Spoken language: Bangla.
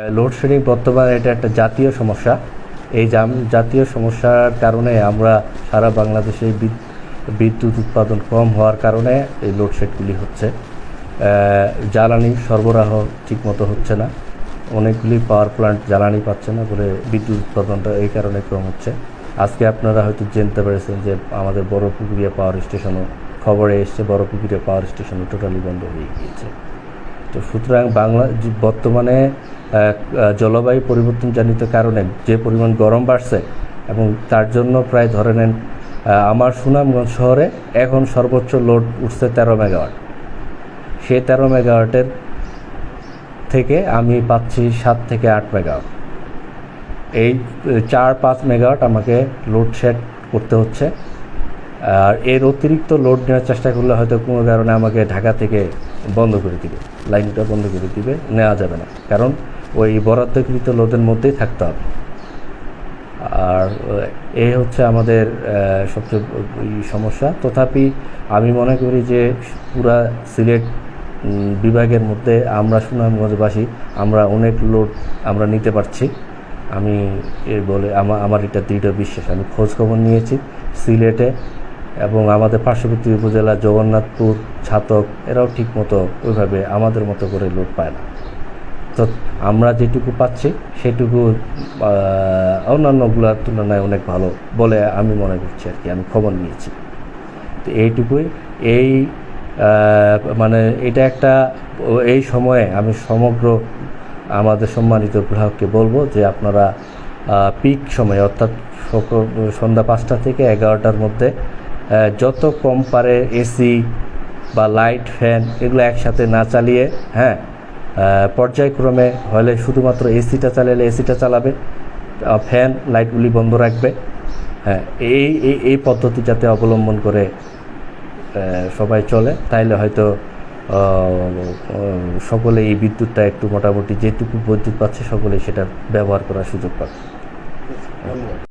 লোডশেডিং বর্তমানে এটা একটা জাতীয় সমস্যা। এই জাম- জাতীয় সমস্যার কারণে আমরা সারা বাংলাদেশে বিদ- বিদ্যুৎ উৎপাদন কম হওয়ার কারণে এই লোডশেডগুলি হচ্ছে। জ্বালানি সরবরাহ ঠিকমতো হচ্ছে না। অনেকগুলি পাওয়ার প্ল্যান্ট জ্বালানি পাচ্ছে না বলে বিদ্যুৎ উৎপাদনটা এই কারণে কম হচ্ছে। আজকে আপনারা হয়তো জানতে পেরেছেন যে আমাদের বড় পুকুরিয়া পাওয়ার স্টেশনও খবরে এসছে, বড় পুকুরিয়া পাওয়ার স্টেশনও টোটালি বন্ধ হয়ে গিয়েছে। তো সুতরাং বাংলা বর্তমানে জলবায়ু পরিবর্তনজনিত কারণে যে পরিমাণ গরম বাড়ছে এবং তার জন্য প্রায় ধরে নেন আমার সুনামগঞ্জ শহরে এখন সর্বোচ্চ লোড উঠছে তেরো মেগাওয়াট। সেই তেরো মেগাওয়াটের থেকে আমি পাচ্ছি সাত থেকে আট মেগাওয়াট। এই চার পাঁচ মেগাওয়াট আমাকে লোড শেড করতে হচ্ছে। আর এর অতিরিক্ত লোড নেওয়ার চেষ্টা করলে হয়তো কোনো কারণে আমাকে ঢাকা থেকে বন্ধ করে দিবে। লাইনটা বন্ধ করে দিবে, নেওয়া যাবে না। কারণ ওই বরাদ্দকৃত লোডের মধ্যেই থাকতে হবে। আর এই হচ্ছে আমাদের সবচেয়ে সমস্যা। তথাপি আমি মনে করি যে পুরা সিলেট বিভাগের মধ্যে আমরা সুনামগঞ্জবাসী, আমরা অনেক লোড আমরা নিতে পারছি। আমি এ বলে আমার আমার এটা দৃঢ় বিশ্বাস। আমি খোঁজখবর নিয়েছি সিলেটে। এবং আমাদের পার্শ্ববর্তী উপজেলা জগন্নাথপুর, ছাতক, এরাও ঠিকমতো ওইভাবে আমাদের মতো করে লোড পায় না। তো আমরা যেটুকু পাচ্ছি, সেটুকু অন্যান্যগুলোর তুলনায় অনেক ভালো বলে আমি মনে করছি আর কি, আমি খবর নিয়েছি। তো এইটুকুই, এই মানে এটা একটা, এই সময়ে আমি সমগ্র আমাদের সম্মানিত গ্রাহককে বলব যে আপনারা পিক সময়ে অর্থাৎ সন্ধ্যা পাঁচটা থেকে এগারোটার মধ্যে যত কম পারে এসি বা লাইট ফ্যান, এগুলো একসাথে না চালিয়ে হ্যাঁ পর্যায়ক্রমে হলে শুধুমাত্র এসিটা চালালে এসিটা চালাবে ফ্যান, লাইটগুলি বন্ধ রাখবে। হ্যাঁ এই এই পদ্ধতি যাতে অবলম্বন করে সবাই চলে, তাইলে হয়তো সকলে এই বিদ্যুৎটা একটু মোটামুটি যেটুকু বিদ্যুৎ পাচ্ছে, সকলে সেটা ব্যবহার করার সুযোগ পাবে।